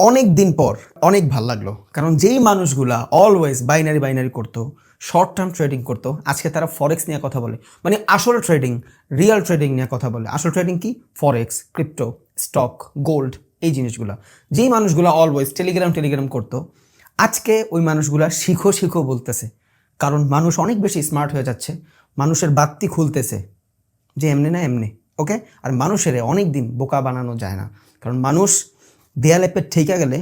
অনেক দিন পর অনেক ভালো লাগল। কারণ যেই মানুষগুলা অলওয়েজ বাইনারি বাইনারি করতো শর্ট টার্ম ট্রেডিং করতো, আজকে তারা ফরেক্স নিয়ে কথা বলে। মানে আসল ট্রেডিং রিয়েল ট্রেডিং নিয়ে কথা বলে। আসল ট্রেডিং কি? ফরেক্স ক্রিপ্টো স্টক গোল্ড এই জিনিসগুলো। যেই মানুষগুলো অলওয়েজ টেলিগ্রাম টেলিগ্রাম করতো, আজকে ওই মানুষগুলা শিখো শিখো বলতেছে। কারণ মানুষ অনেক বেশি স্মার্ট হয়ে যাচ্ছে। মানুষের বাত্তি খুলতেছে। যে এমনি না এমনি ওকে আর মানুষের অনেক দিন বোকা বানানো যায় না। কারণ মানুষ দেয়ালে পেট ঠেকে গেলে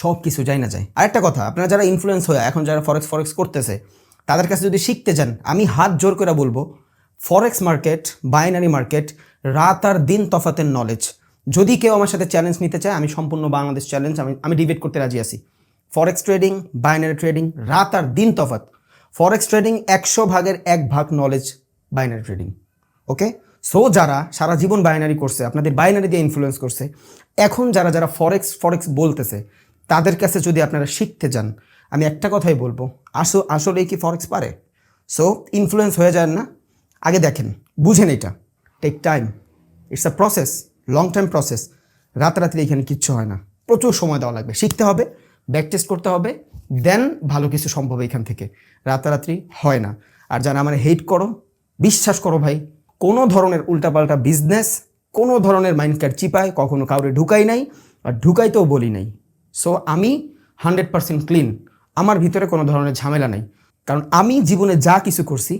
সব কিছু যায় না যায়। আরেকটা কথা, আপনারা যারা ইনফ্লুয়েন্স হয়ে, এখন যারা ফরেক্স ফরেক্স করতেছে, তাদের কাছে যদি শিখতে যান, আমি হাত জোর করে বলব ফরেক্স মার্কেট বাইনারি মার্কেট রাত আর দিন তফাতের নলেজ যদি কেউ আমার সাথে চ্যালেঞ্জ নিতে চায়, আমি সম্পূর্ণ বাংলাদেশ চ্যালেঞ্জ আমি আমি ডিবেট করতে রাজি আছি। ফরেক্স ট্রেডিং বাইনারি ট্রেডিং রাত আর দিন তফাত। ফরেক্স ট্রেডিং একশো ভাগের এক ভাগ knowledge binary trading okay so যারা সারা জীবন বাইনারি করছে, আপনাদের বাইনারি দিয়ে ইনফ্লুয়েন্স করছে, এখন যারা যারা ফরেক্স ফরেক্স বলতেছে, তাদের কাছে যদি আপনারা শিখতে যান, আমি একটা কথাই বলব, আসো আসলেই কি ফরেক্স পারে। সো ইনফ্লুয়েন্স হয়ে যান না। আগে দেখেন, বুঝেন এটা। Take time it's a process long time process রাতারাতি এখানে কিচ্ছু হয় না। প্রচুর সময় দেওয়া লাগবে। শিখতে হবে ব্যাক টেস্ট করতে হবে দেন ভালো কিছু সম্ভব এখান থেকে। রাতারাত্রি হয় না। আর যারা আমার হেট করো, বিশ্বাস করো ভাই কোনো ধরনের উল্টাপাল্টা বিজনেস কোনো ধরনের মাইন্ড কার্ড চিপায় কখনো কাউরে ঢুকাই নাই আর ঢুকাইতেও বলি নাই। সো আমি হান্ড্রেড পার্সেন্ট ক্লিন আমার ভিতরে কোনো ধরনের ঝামেলা নাই। কারণ আমি জীবনে যা কিছু করছি,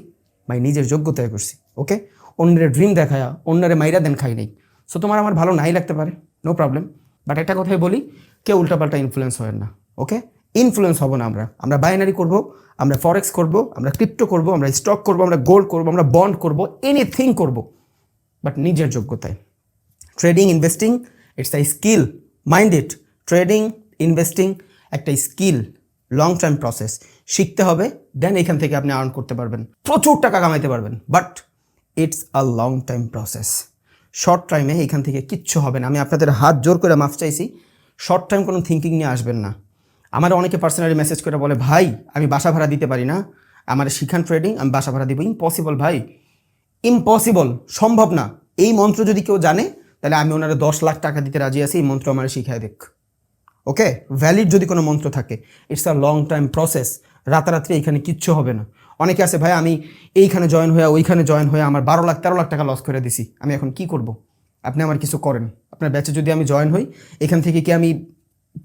ভাই, নিজের যোগ্যতায় করছি ওকে অন্যের ড্রিম দেখায়া, অন্যের মাইরা দেন খাই নাই। সো তোমার আমার ভালো নাই লাগতে পারে নো প্রবলেম বাট একটা কথাই বলি, কেউ উল্টাপাল্টা ইনফ্লুয়েন্স হয় না ওকে ইনফ্লুয়েন্স হব না আমরা। আমরা বাইনারি করব, আমরা ফরেক্স করব, আমরা ক্রিপ্টো করব, আমরা স্টক করব, আমরা গোল্ড করব, আমরা বন্ড করব এনিথিং করব। বাট নিজের যোগ্যতায়। Trading investing it's a skill mind it trading investing একটা স্কিল লং টাইম প্রসেস শিখতে হবে দেন এখান থেকে আপনি আর্ন করতে পারবেন। প্রচুর টাকা কামাইতে পারবেন but it's a long time process short টাইমে এখান থেকে কিচ্ছু হবে না। আমি আপনাদের হাত জোর করে মাফ চাইছি। শর্ট টাইম কোনো থিঙ্কিং নিয়ে আসবেন না। আমার অনেকে পার্সোনালি মেসেজ করে বলে, ভাই, আমি বাসা ভাড়া দিতে পারি না। আমার শিখান ট্রেডিং আমি বাসা ভাড়া দিব। ইম্পসিবল ভাই। ইম্পসিবল সম্ভব না। এই মন্ত্র যদি কেউ জানে, তাহলে আমি ওনারা দশ লাখ টাকা দিতে রাজি আছি। এই মন্ত্র আমার শিখায় দেখ ওকে ভ্যালিড যদি কোনো মন্ত্র থাকে। It's a long time process রাতারাত্রি এখানে কিচ্ছু হবে না। অনেকে আছে, ভাই, আমি এইখানে জয়েন হয়ে, ওইখানে জয়েন হয়ে আমার বারো লাখ, তেরো লাখ টাকা লস করে দিছি। আমি এখন কি করব? আপনি আমার কিছু করেন। আপনার ব্যাচে যদি আমি জয়েন হই, এখান থেকে কি আমি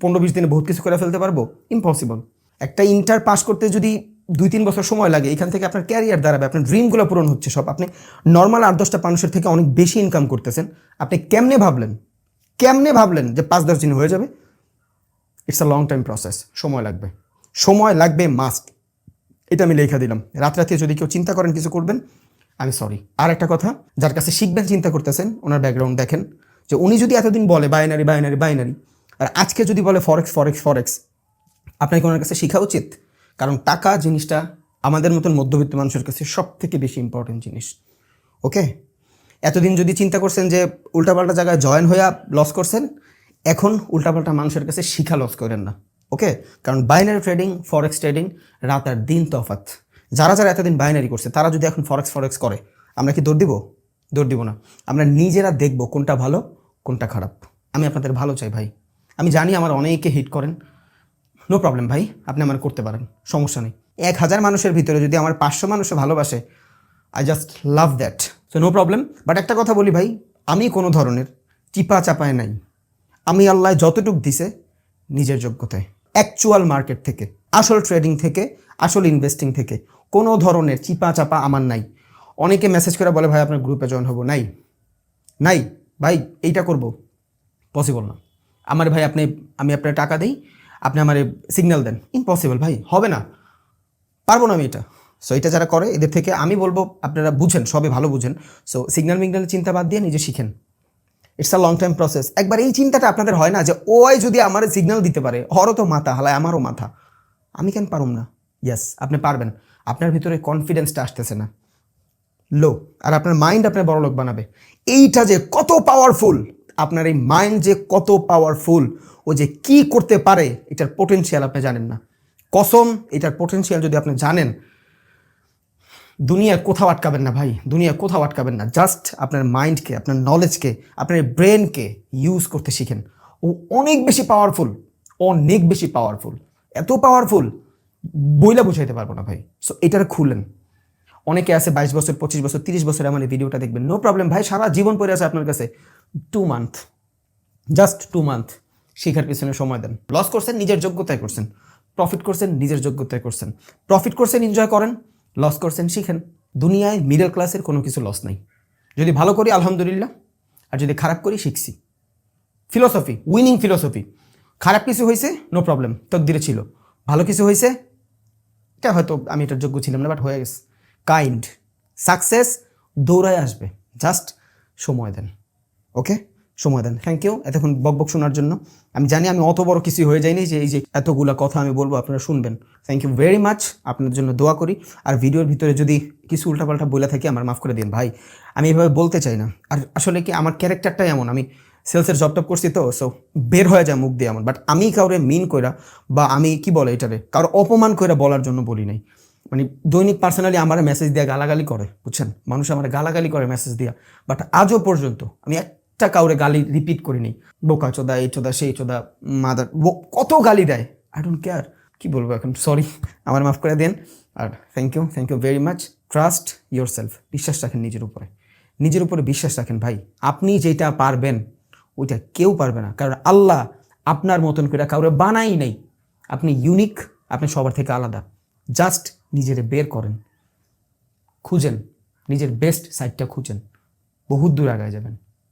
পনেরো বিশ দিনে বহুত কিছু করে ফেলতে পারব? ইম্পসিবল একটা ইন্টার পাস করতে যদি দুই তিন বছর সময় লাগে, এখান থেকে আপনার ক্যারিয়ার দাঁড়াবে, আপনার ড্রিমগুলো পূরণ হচ্ছে সব। আপনি নর্মাল আট দশটা মানুষের থেকে অনেক বেশি ইনকাম করতেছেন। আপনি কেমনে ভাবলেন? কেমনে ভাবলেন যে পাঁচ দশ দিন হয়ে যাবে? It's a long time process সময় লাগবে। সময় লাগবে মাস্ট এটা আমি লেখা দিলাম। রাত রাতে যদি কেউ চিন্তা করেন কিছু করবেন আমি সরি আর একটা কথা, যার কাছে শিখবেন, চিন্তা করতেছেন, ওনার ব্যাকগ্রাউন্ড দেখেন, যে উনি যদি এতদিন বলে বাইনারি বাইনারি বাইনারি আর আজকে যদি বলে ফরেক্স ফরেক্স ফরেক্স আপনাকে ওনার কাছে শেখা উচিত? কারণ টাকা জিনিসটা আমাদের মতন মধ্যবিত্ত মানুষের কাছে সব থেকে বেশি ইম্পর্টেন্ট জিনিস। ওকে এতদিন যদি চিন্তা করছেন যে উল্টাপাল্টা জায়গায় জয়েন হয়ে লস করছেন, এখন উল্টাপাল্টা মানুষের কাছে শিখা লস করেন না। ওকে কারণ বাইনারি ট্রেডিং ফরেক্স ট্রেডিং রাত আর দিন তফাত যারা যারা এতদিন বাইনারি করছে, তারা যদি এখন ফরেক্স ফরেক্স করে, আমরা কি দৌড় দিব? দৌড় দিব না। আমরা নিজেরা দেখব কোনটা ভালো, কোনটা খারাপ। আমি আপনাদের ভালো চাই ভাই। আমি জানি আমার অনেকে হিট করেন। নো প্রবলেম ভাই, আপনি আমার করতে পারেন, সমস্যা নেই। এক হাজার মানুষের ভিতরে যদি আমার পাঁচশো মানুষে ভালোবাসে I just love that so no problem but একটা কথা বলি ভাই, আমি কোনো ধরনের চিপা চাপায় নাই। আমি আল্লাহ যতটুক দিছে, নিজের যোগ্যতায়। অ্যাকচুয়াল মার্কেট থেকে, আসল ট্রেডিং থেকে, আসল ইনভেস্টিং থেকে, কোনো ধরনের চিপা চাপা আমার নাই। অনেকে মেসেজ করে বলে, ভাই, আপনার গ্রুপে জয়েন হব? নাই। নাই, ভাই, এইটা করব। পসিবল না। আমার ভাই আপনি, আমি আপনার টাকা দিই, আপনি আমার সিগন্যাল দেন। ইম্পসিবল ভাই, হবে না। পারব না আমি এটা। সো এটা যারা করে, এদের থেকে আমি বলব, আপনারা বুঝেন সবে ভালো বুঝেন। সো সিগন্যাল মিগন্যালের চিন্তা বাদ দিয়ে নিজে শিখেন। It's a long time process একবার এই চিন্তাটা আপনাদের হয় না যে, ওই যদি আমার সিগন্যাল দিতে পারে, হরও তো মাথা, হালায় আমারও মাথা। আমি কেন পারুম না? ইয়েস আপনি পারবেন। আপনার ভিতরে কনফিডেন্সটা আসতেছে না। লো আর আপনার মাইন্ড আপনার বড় লোক বানাবে। এইটা যে কত পাওয়ারফুল আপনার এই মাইন্ড যে কত পাওয়ারফুল ও যে কি করতে পারে, এটার পোটেনশিয়াল আপনি জানেন না। কসম, এটার পোটেনশিয়াল যদি আপনি জানেন দুনিয়া কোথাও আটকাবেন না ভাই দুনিয়া কোথাও আটকাবেন না। জাস্ট আপনার মাইন্ডকে আপনার নলেজকে আপনার ব্রেনকে ইউজ করতে শিখেন। ও অনেক বেশি পাওয়ারফুল অনেক বেশি পাওয়ারফুল এত পাওয়ারফুল বইলা বুঝাইতে পারব না ভাই। সো এটার খুলেন। অনেকে আছে বাইশ বছর, পঁচিশ বছর, তিরিশ বছর আমার এই ভিডিওটা দেখবেন। নো প্রবলেম ভাই, সারা জীবন পড়ে আছে আপনার কাছে। Two month just two month শেখার পিছনে সময় দেন। লস করছেন, নিজের যোগ্যতায় করছেন। প্রফিট করছেন, নিজের যোগ্যতায় করছেন। প্রফিট করছেন এনজয় করেন লস করছেন, শিখেন। দুনিয়ায় মিডল ক্লাসের কোনো কিছু লস নাই। যদি ভালো করি, আলহামদুলিল্লাহ। আর যদি খারাপ করি, শিখছি। ফিলোসফি উইনিং ফিলোসফি খারাপ কিছু হয়েছে নো প্রবলেম তকদিরে ছিল। ভালো কিছু হয়েছে এটা হয়তো আমি এটার যোগ্য ছিলাম না বাট হয়ে গেছে। কাইন্ড সাকসেস দৌড়ায় আসবে। জাস্ট সময় দেন। ওকে সময় দেন। থ্যাংক ইউ এতক্ষণ বকবক শোনার জন্য। আমি জানি আমি অত বড় কিছু হয়ে যায়নি যে এই যে এতগুলা কথা আমি বলব, আপনারা শুনবেন। থ্যাংক ইউ ভেরি মাচ আপনার জন্য দোয়া করি। আর ভিডিওর ভিতরে যদি কিছু উল্টাপাল্টা বলে থাকি, আমার মাফ করে দিন ভাই। আমি এভাবে বলতে চাই না। আর আসলে কি আমার ক্যারেক্টারটাই এমন। আমি সেলসের জব টপ করছি তো সো বের হয়ে যায় মুখ দিয়ে এমন। বাট আমি কাউরে মিন কইরা বা আমি কি বলে এটারে, কারও অপমান কইরা বলার জন্য বলি নাই। মানে দৈনিক পার্সোনালি আমার মেসেজ দিয়ে গালাগালি করে, বুঝছেন? মানুষ আমার গালাগালি করে মেসেজ দিয়া। বাট আজও পর্যন্ত আমি একটা কাউরে গালি রিপিট করিনি বোকা চোদা, এই চোদা, সেই চোদা মাদার কত গালি দেয়। আই ডোন্ট কেয়ার কি বলব এখন? সরি আমার মাফ করে দেন। আর thank you thank you very much trust yourself বিশ্বাস রাখেন নিজের উপরে। নিজের উপরে বিশ্বাস রাখেন ভাই। আপনি যেটা পারবেন, ওইটা কেউ পারবে না। কারণ আল্লাহ আপনার মতন করে কাউরে বানাই নাই। আপনি ইউনিক আপনি সবার থেকে আলাদা। জাস্ট নিজেরে বের করেন। খুঁজেন। নিজের বেস্ট সাইডটা খুঁজেন। বহুত দূর আগায় যাবেন।